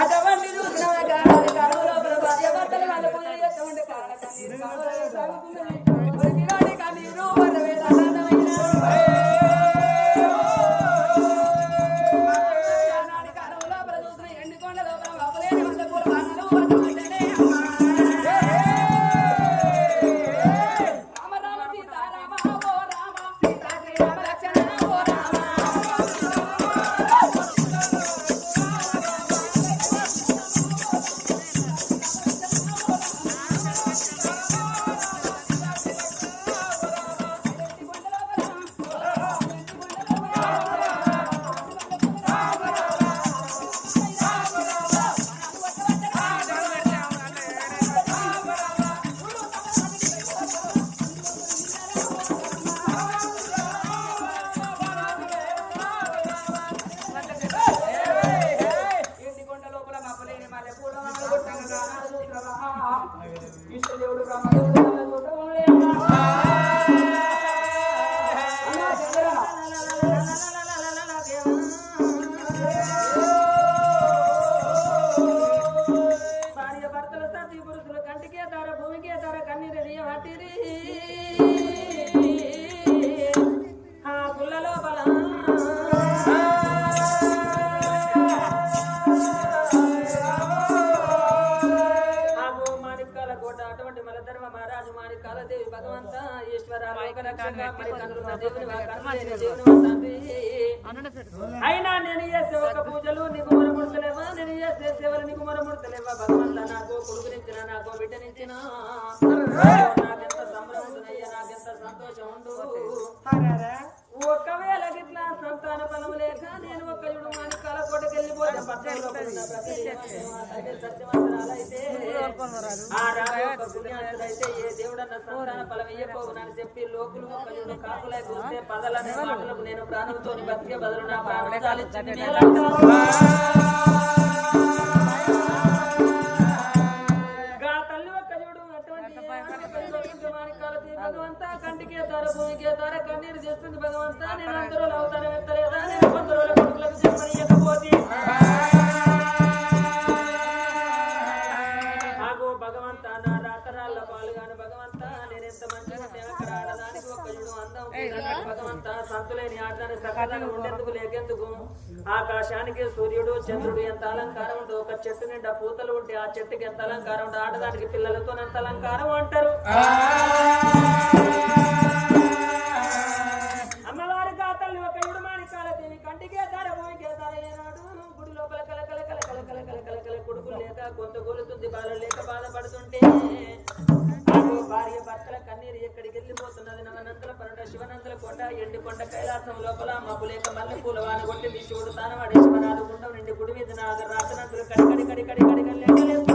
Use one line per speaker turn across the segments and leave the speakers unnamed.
అటువంటి చూసిన కరువు లోపల భార్య భర్తలు వాళ్ళ పూజలు చేస్తూ ఉంటే కారణం దేవి భగవంత ఈశ్వర అయినా నేను చేసే ఒక పూజలు నీకు మొరముడతలేవా నేను చేసే సేవలు నీకు మొరముడతలేవా భగవంత నాకు కొడుకునిచ్చిన నాకు బిడ్డనిచ్చిన నాకెంత సంబరం ఉంటున్నయ్యా నాకెంత సంతోషం ఉండు సంతాన బలం లేక నేను ఒక యుడుమాని కలకోటకి వెళ్ళిపోతే అయితే ఏ దేవుడన్న సంతాన బలం ఇయ్యపోగునని చెప్పి లోకులు ఒక యుడు కాకులై నేను ప్రాణంతో బతికే బదులు నా ప్రాణం కంటికే తార భూమికే తార కన్నీరు చేస్తుంది భగవంత. నేను అందరూ అవుతాను ఎత్తలేదా? నేను రోజుల కొడుకులకు చెప్పనియకపోతే ఆగో సంతులేని ఉండేందుకు లేకెందుకు? ఆకాశానికి సూర్యుడు చంద్రుడు ఎంత అలంకారం ఉందో ఒక చెట్టు నిండా పూతలు ఉంటే ఆ చెట్టుకి ఎంత అలంకారం ఉండో ఆడదానికి పిల్లలతో ఎంత అలంకారం అంటారు. వెళ్ళిపోతున్నది పరుడ శివనంతల కొండ ఎండి కొండ కైలాసం లోపల మబ్బులేక మల్లె పూలవాన కొట్టి కొట్టి శివుడు తానవాడి శివనాడు గుండం నిండి గుడి మీద నాగ రాతనందులు కడికడి కడి కడి కడి కడి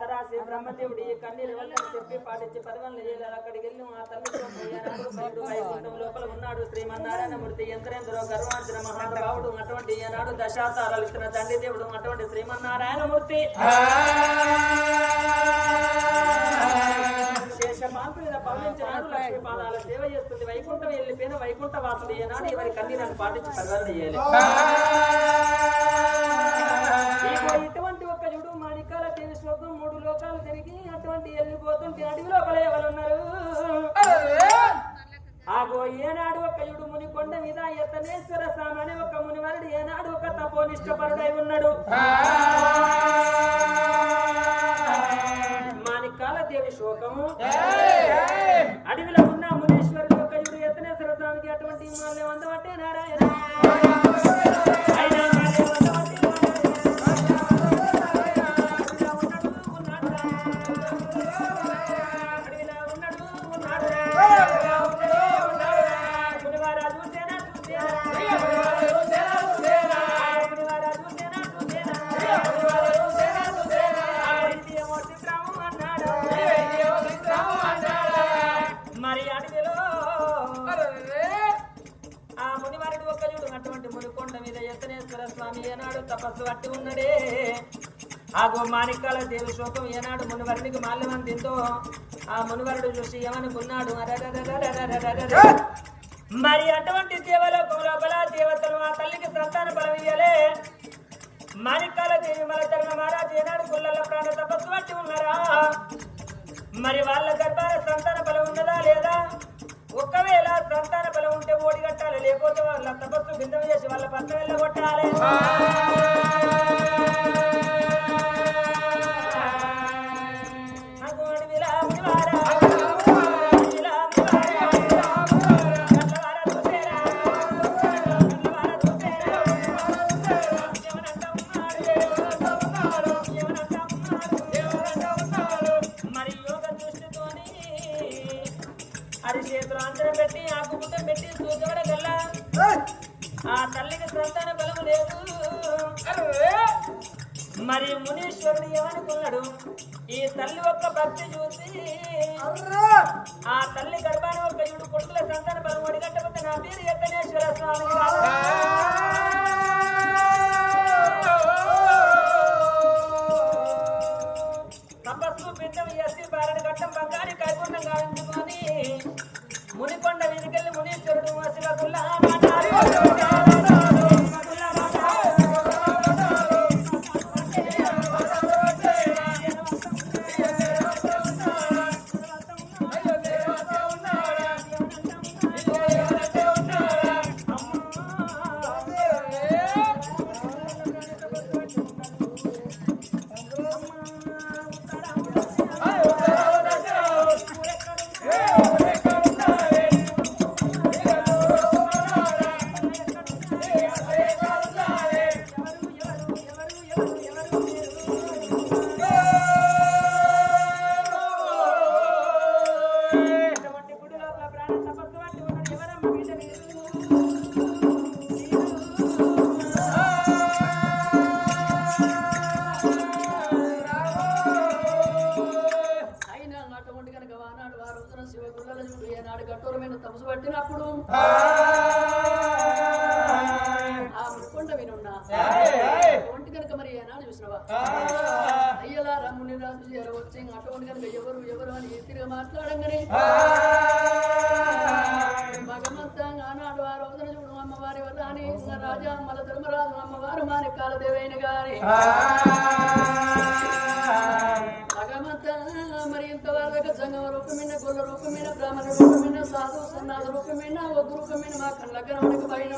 తరాసి బ్రహ్మదేవుడి ఈ కన్నీరు వల్ల చెప్పి పాటించి పదవన్లు చేయాలి అక్కడికి వెళ్ళి ఆ తల్లితో వైకుంఠం లోపల ఉన్నాడు శ్రీమన్నారాయణమూర్తి యంత్రేంద్రో గర్వాంచిన మహానుభావుడు అటువంటి ఏనాడు దశాతారాలు ఇస్తున్న తండ్రి దేవుడు అటువంటి శ్రీమన్నారాయణమూర్తి. శేషమాంతుల లక్ష్మీ పాదాల సేవ చేస్తుంది. వైకుంఠం వెళ్ళిపోయిన వైకుంఠ వాసులు ఏనాడు ఎవరి కన్నీరాన్ని పాటించి పరివర్తన చేయాలి అటువంటి వెళ్ళిపోతుంటే అడవి లోపల ఎవరున్నారు ఆగో ఏనాడు ఒక యుడు ముని కొండ మీద ఎత్తనేశ్వర సామని ఒక మునివరుడు ఏనాడు ఒక తపోనిష్టపరుడై ఉన్నాడు. మాణికాల దేవి శోకము అడవిలో ఉన్న మునీశ్వరుడు ఒక యుడు ఎత్తనేశ్వర స్వామికి అటువంటి మాల్యం మునివరుడు దేవి ఏనాడు మునివరుడికి మాల్యమని తింటూ ఆ మునివరుడు చూసి ఏమని కొన్నాడు మరి అటువంటి దేవలోకం లోపల దేవతలు ఆ తల్లికి సంతాన బలమియ్యలే మాణికాల దేవి మలతరణ మహారాజు ఏనాడు గుళ్ళల్లో ప్రాణ తపస్సు వంటి ఉన్నారా మరి వాళ్ళ గర్భాల సంతాన బలం ఉన్నదా లేదా? ఒక్కవేళ సంతాన బలం ఉంటే ఓడిగట్టాలి లేకపోతే వాళ్ళ తపస్సు బిందం చేసి వాళ్ళ పత్ర వెళ్ళగొట్టాలి. తల్లికి సంతాన బలము లేదు. మరి మునీశ్వరుడు ఏమనుకున్నాడు? ఈ తల్లి ఒక్క భక్తి చూసి ఆ తల్లి గర్భాన్ని
వారు ఏనాడు కఠోరమైన తపసు పట్టినప్పుడు ఆ ముక్కొండ వినున్నా ఒంటి కనుక మరి ఏనాడు చూసినవా అయ్యలా రమ్ముని రాజు చేరవచ్చి అటువంటి కనుక ఎవరు ఎవరు అని తిరిగి మాట్లాడంగానే భగవంతా ఆనాడు ఆ రోజున చూడు అమ్మవారి వల్ల అని రాజా మల ధర్మరాజు అమ్మవారు మాని కాలదేవైన గారి రూపమైన గొల్ల రూపమైన బ్రాహ్మణ రూపమైన సాధు సన్నాథ రూపమైన ఒక రూపమైన మా కళ్ళ గణమునికి పైన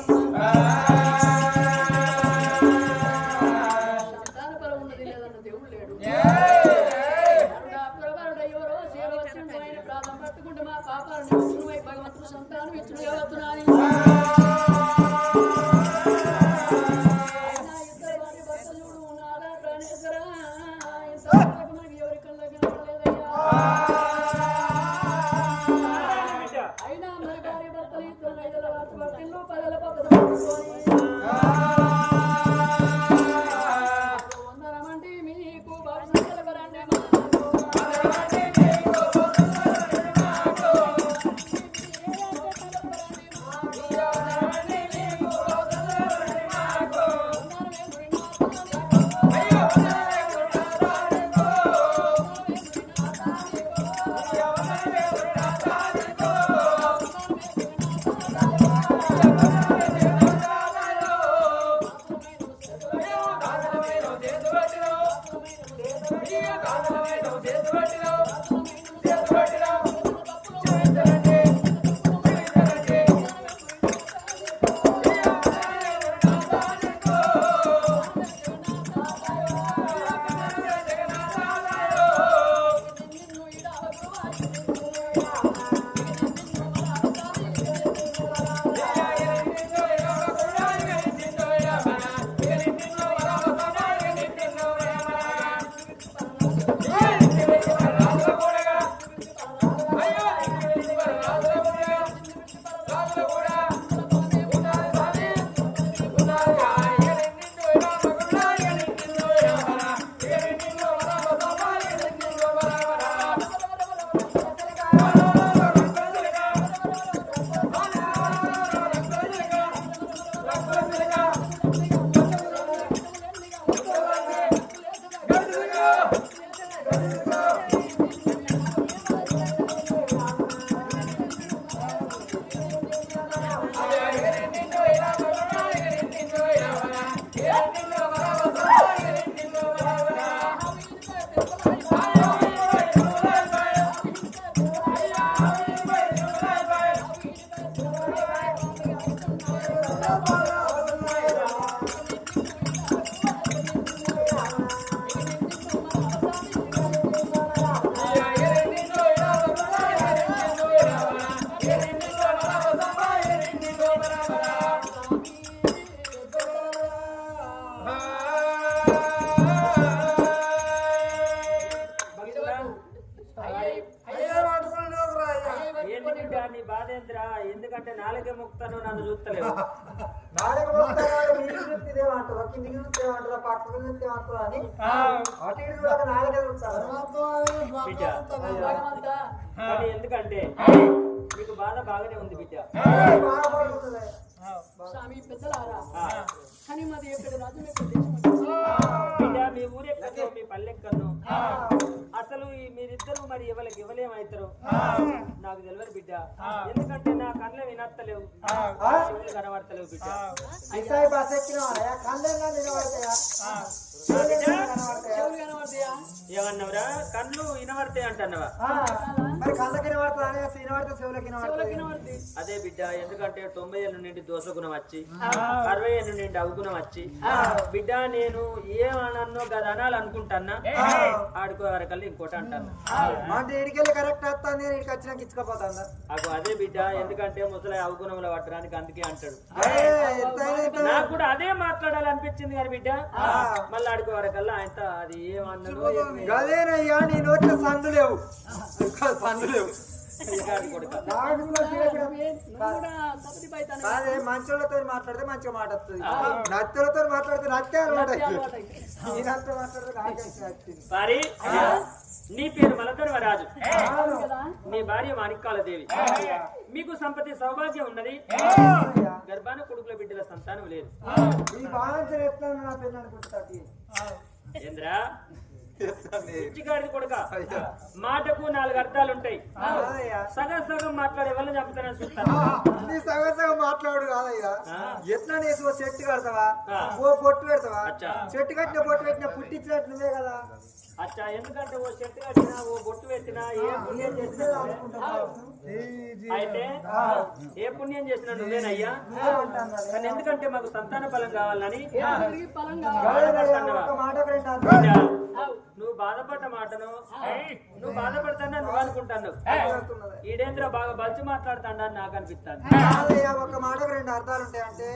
బిడ్డ. కానీ ఎందుకంటే మీకు బాధ బాగానే ఉంది బిడ్డ.
స్వామి పెద్దలారా. కానీ మాది ఎక్కడ రాజు ఎక్కడ దేశం?
బిడ్డ మీ ఊరెక్కడో మీ పల్లెక్కడో అసలు ఈ మీరిద్దరు మరి ఎవరికి ఇవ్వలేమవుతారు నాకు తెలియదు బిడ్డ. ఎందుకంటే నా కళ్ళ వినత్తలేవు. కనబడతలేవు బిడ్డ. ఏమన్నావురా? కళ్ళు వినబడతాయి అంటున్నావా? అదే బిడ్డ ఎందుకంటే తొంభై ఏళ్ళ నుండి దోసగుణం వచ్చి అరవై ఏళ్ళ నుండి అవగుణం వచ్చి. బిడ్డ నేను ఏమనన్నో గది అనాలి అనుకుంటానా ఆడుకో వరకల్లా ఇంకోటి అంటాను
కరెక్ట్ వచ్చినాక
అగో అదే బిడ్డ ఎందుకంటే ముసలి అవగుణంలో పట్టడానికి అందుకే అంటాడు. నాకు కూడా అదే మాట్లాడాలనిపించింది కానీ బిడ్డ. మళ్ళీ ఆడుకో వరకల్లా ఆయన అది ఏమన్నాడు
గదేనయ్యా నీ నోట్లో సందు లేవు. సందు లేవు. కాదే మంచోళ్ళతో మాట్లాడితే మంచిగా మాట వస్తుంది నత్తులతో మాట్లాడితే నత్తే అలవాటు
పారి నీ పేరు మలధర్వ రాజు.
అవును.
కదా
నీ భార్య మాణిక్కాల దేవి. మీకు సంపత్తి సౌభాగ్యం ఉన్నది. గర్భాన కొడుకుల బిడ్డల సంతానం లేదు.
ఈ నా
ఏంద్రా? పిచ్చిగాడిది కొడుక. మాటకు నాలుగు అర్థాలు ఉంటాయి సగం సగం మాట్లాడే వల్ల చంపుతానని చూస్తాను.
నీ సగం సగం మాట్లాడు కాదయ్యా. ఎట్లా నేసి ఓ చెట్టు కడతావా. ఓ బొట్టు పెడతావా. చెట్టు కట్టిన బొట్టు పెట్టిన పుట్టించినట్టు నువ్వే కదా.
అచ్చా ఎందుకంటే ఓ చెట్టు కట్టినా ఓ బొట్టు పెట్టినా ఏ పుణ్యం చేసినా అయితే ఏ పుణ్యం చేసినా నువ్వేనయ్యా? కానీ ఎందుకంటే మాకు సంతాన ఫలం కావాలని
మాట ఒక
నువ్వు బాధపడ్డ మాటను నువ్వు బాధపడతానా నువ్వు అనుకుంటాను. ఈడేంద్ర బాగా బలిచి మాట్లాడుతాడా అని నాకు అనిపిస్తాను
ఒక మాటకు రెండు అర్థాలు ఉంటాయి అంటే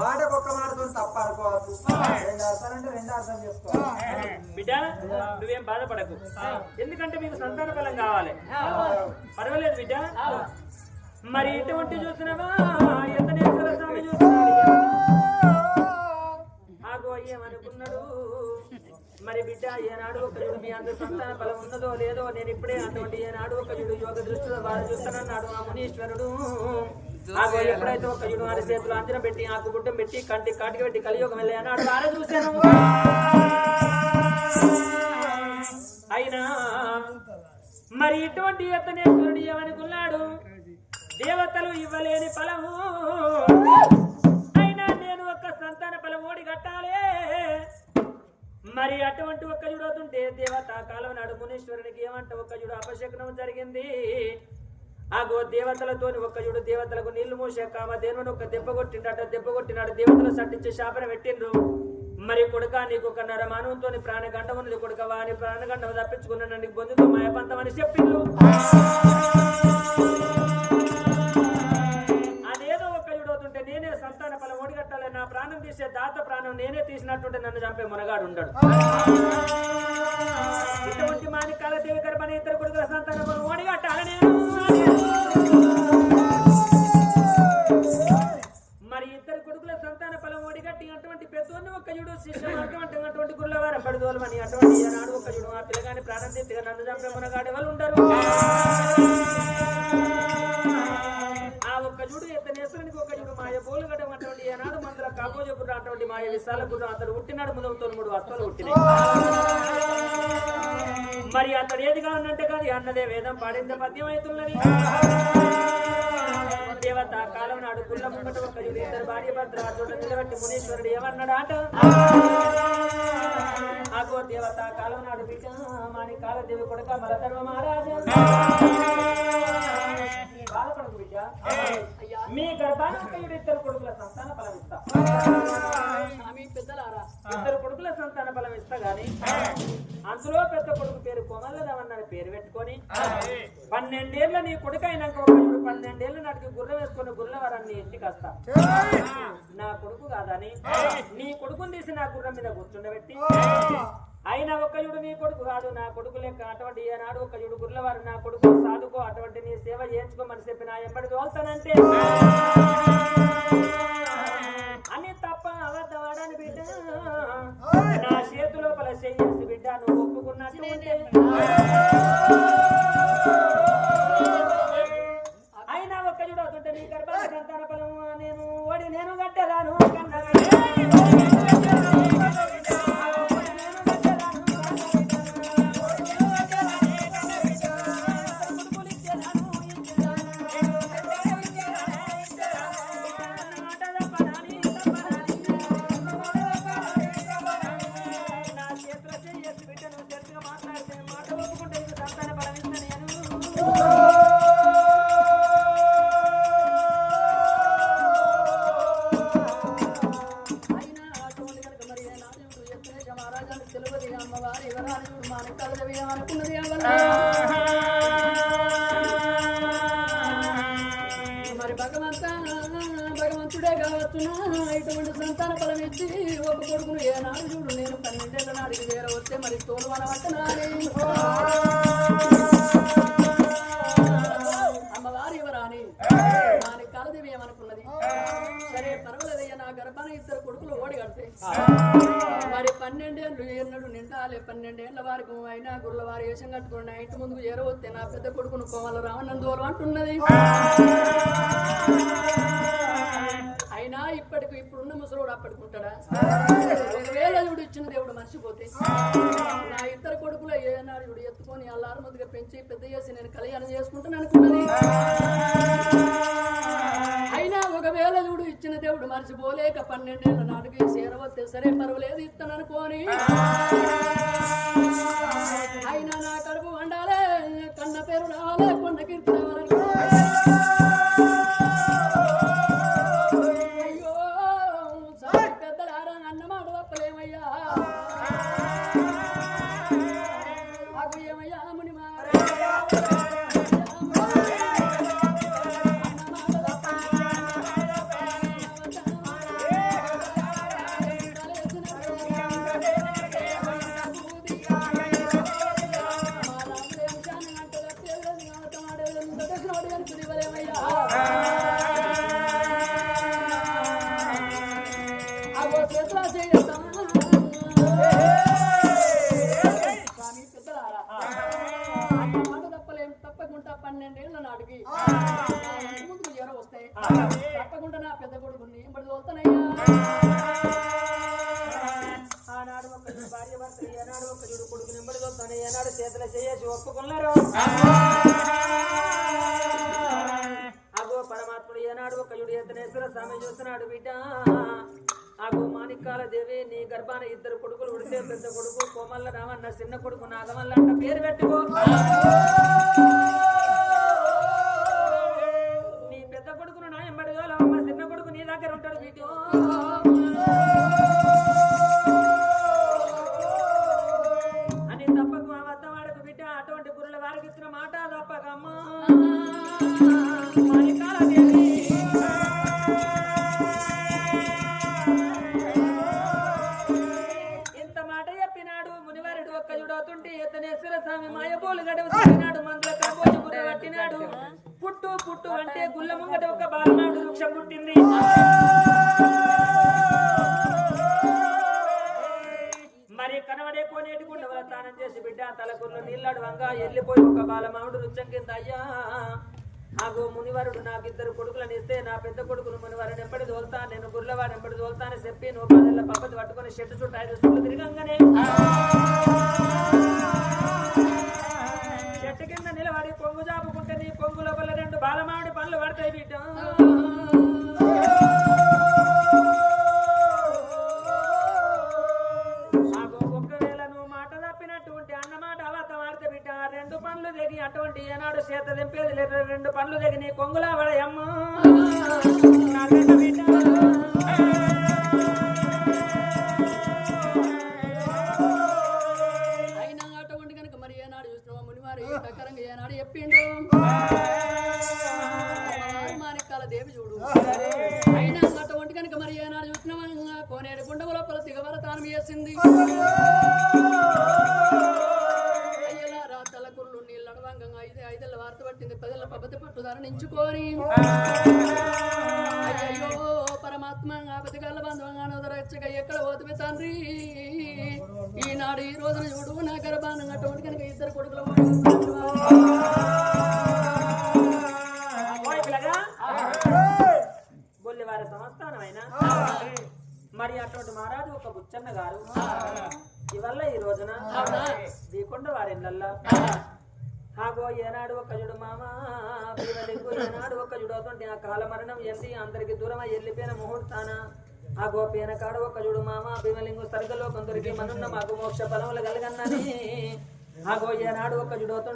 మాటకు ఒక్క మాటతో తప్ప అనుకోవద్దు. రెండు అర్థాలు అంటే రెండు అర్థం చేసుకోవాలి
బిడ్డ నువ్వేం బాధపడకు. ఎందుకంటే మీకు సంతాన ఫలం కావాలి. పర్వాలేదు బిడ్డ. మరి ఇటువంటి చూసినవా ఎంత నేర్చుకున్న ఆగో ఏమనుకున్నాడు మరి బిడ్డ ఏనాడు ఒక జుడు మీ అందరి సంతాన ఫలం ఉన్నదో లేదో నేను ఇప్పుడే అటువంటి ఏనాడు ఒక జుడు యోగ దృష్టిలో బాధ చూస్తానన్నాడు ఆ మునీశ్వరుడు. నాకు ఎప్పుడైతే ఒక జుడు వారి చేతులు అంచనా పెట్టి ఆకు గుడ్డం పెట్టి కంటి కాటికి పెట్టి కలియోగం వెళ్ళి అన్నాడు వారే చూశాను అయినా మరి ఇటువంటి యతనేశ్వరుడు ఏమనుకున్నాడు? దేవతలు ఇవ్వలేని ఫలము. యొక్క సంతాన ఫలం ఓడి మరి అటువంటి ఒక్క చూడవుతుంటే దేవత కాలం నాడు మునీశ్వరునికి ఏమంటే ఒక్క చూడు అపశకనం జరిగింది? ఆగో దేవతలతోని ఒక్క చూడు దేవతలకు నీళ్ళు మూసే మా దేవుని ఒక దెబ్బ కొట్టిండట దెబ్బ కొట్టినాడు. దేవతలు సట్టించి శాపన పెట్టిండ్రు. మరి కొడుక నీకు ఒక నరమానంతో ప్రాణ ప్రాణగండం ఉన్నది కొడుక వాని ప్రాణగండం తప్పించుకున్నాడు నీకు బొందుతో మాయపంతమని చెప్పిండ్రు. ప్రాణం తీసే దాత ప్రాణం నేనే తీసినట్టుంటే నన్ను చంపే మునగాడు ఉండడు. ఇటువంటి మాణికాల దేవి గర్భని ఇద్దరు కొడుకుల సంతానం ఫలం ఓడిగట్టాలి నేను? మరి ఇద్దరు కొడుకుల సంతాన ఫలం ఓడిగట్టి అటువంటి పెద్దోని ఒక జుడు శిష్య అటువంటి అంటే అటువంటి గుళ్ళవారం పడిదోలమని అటువంటి నాడు ఒక జుడు ఆ పిల్లగాని ప్రాణం తీసిగా నన్ను చంపే మునగాడు వాళ్ళు ఉండరు. పుట్టినాడు ముదవుతో మూడు వస్తువులు పుట్టినాయి మరి అతడు ఏదిగా ఉన్నట్టే కాదు అన్నదే వేదం పాడిందే పద్యం అవుతున్నది. దేవత కాలం నాడు కుళ్ళ ముంగట ఒక ఇద్దరు భార్య భద్ర చోట నిలబెట్టి మునీశ్వరుడు ఏమన్నాడు ఆట? ఆగో దేవత కాలం నాడు మాని కాలదేవి కొడుక మలధర్మ మహారాజా. బాధపడకు బిడ్డ
అయ్యా
మీ గర్భాన ఒక ఈడు ఇద్దరు కొడుకుల సంతాన ఫలం ఇస్తా
స్వామి పెద్దలారా
ఇద్దరు కొడుకుల సంతాన ఫలం ఇస్తా గాని అందులో పెద్ద కొడుకు పేరు కోమల్లరామన్న పేరు పెట్టుకొని పన్నెండేళ్ళ నీ కొడుకు అయినాక పన్నెండేళ్ళ నాటికి గుర్రం వేసుకొని గుర్రవరాన్ని ఇంటికి వస్తా. నా కొడుకు కాదని నీ కొడుకుని తీసి నా గుర్రం మీద కూర్చుండబెట్టి అయినా ఒక యుడు నీ కొడుకు కాదు నా కొడుకు లెక్క అటువంటి ఏనాడు ఒక యుడు గుర్లవారు నా కొడుకు సాధుకో అటువంటి నీ సేవ చేయించుకోమని చెప్పి నా ఎంబడి తోల్తానంటే అని తప్ప అబద్ధమాడని బిడ్డ. నా చేతి లోపల చెయ్యేసి బిడ్డ నువ్వు ఒప్పుకున్నట్టు ఉంటే. అయినా ఒక్క చూడవుతుంటే నీ గర్భ సంతాన ఫలము నేను ఓడి నేను కట్టేదాను కన్నా
వేషం కట్టుకుని నా ఇంటి ముందుకు చేరవస్తే నా పెద్ద కొడుకును కోమల రావణం దూరం అంటున్నది. ఇప్పటికి ఇప్పుడున్న ముసలోడు అప్పటికుంటాడా వేల చూడు ఇచ్చిన దేవుడు మర్చిపోతే. నా ఇద్దరు కొడుకులు ఏనాడు చూడు ఎత్తుకొని అల్లారు ముందుగా పెంచి పెద్ద చేసి నేను కళ్యాణం చేసుకుంటాను అనుకున్నది. అయినా ఒకవేళ చూడు ఇచ్చిన దేవుడు మర్చిపోలేక పన్నెండేళ్ళ నాటికి చేరవస్తే సరే పర్వాలేదు ఇస్తాను అనుకోని. అయినా నా కడుపు వండాలే కన్న పేరు రావాలే కొండ కీర్తి పన్నెండేళ్ళ నాటికి ముందు జ్వరం వస్తాయి తప్పకుండా నా పెద్ద కొడుకు నేను పడి తోలుతానయ్యా.
ఆనాడు ఒక భార్య భర్త ఏనాడు ఒక చూడు కొడుకు నింబడి తోలుతాను ఏనాడు చేతులు చేసి ఒప్పుకున్నారు. అగో పరమాత్ముడు ఏనాడు ఒక యుడు ఎత్తనేశ్వర స్వామి చూస్తున్నాడు బిడ్డ. అగో మాణిక్కాల దేవి నీ గర్భాన ఇద్దరు కొడుకులు ఉడితే పెద్ద కొడుకు కోమల్ల రామన్న చిన్న కొడుకు నాగమల్ల అంట పేరు పెట్టుకో. ఉంటాడు వీడియో. అని తప్పకు మా వద్ద వాడకు బిడ్డ. అటువంటి గురుల వారికి ఇచ్చిన మాట తప్పకమ్మా. నిలబడి పొంగు చాపుకుంటే నీ పొంగు లోపల రెండు బాలమాడి పనులు పడతాయి బిడ్డ.
ఐదు ఐదేళ్ళ వార్త పట్టింది పదేళ్ళ పద్ధతి పట్టుదారు నించుకొని అయ్యో పరమాత్మ బతికాల బంధవంగా నోదరచ్చగా ఎక్కడ పోతుంది ఈనాడు ఈ రోజున చూడు నా గర్భానంగా అటువంటి కనుక ఇద్దరు కొడుకులు
గొల్లివారి అయినా మరి అటువంటి మహారాజు ఒక బుచ్చన్న గారు. ఇవల్ల ఈ రోజున దీకొండ వారి ఇళ్ళల్లో ఆగో ఏనాడు ఒక జుడు మామ పిల్లలకు ఏనాడు ఒక జుడు అవుతుంటే ఆ కాల మరణం ఎంది అందరికి దూరం అయ్యి వెళ్ళిపోయిన ముహూర్తాన? ఆ గోపీన కాడ ఒక జుడు మామ భీమలింగు సర్గలో కొందరికి మనున్న మాకు మోక్ష ఫలములు కలగన్నని ఆగో ఏనాడు ఒక జుడు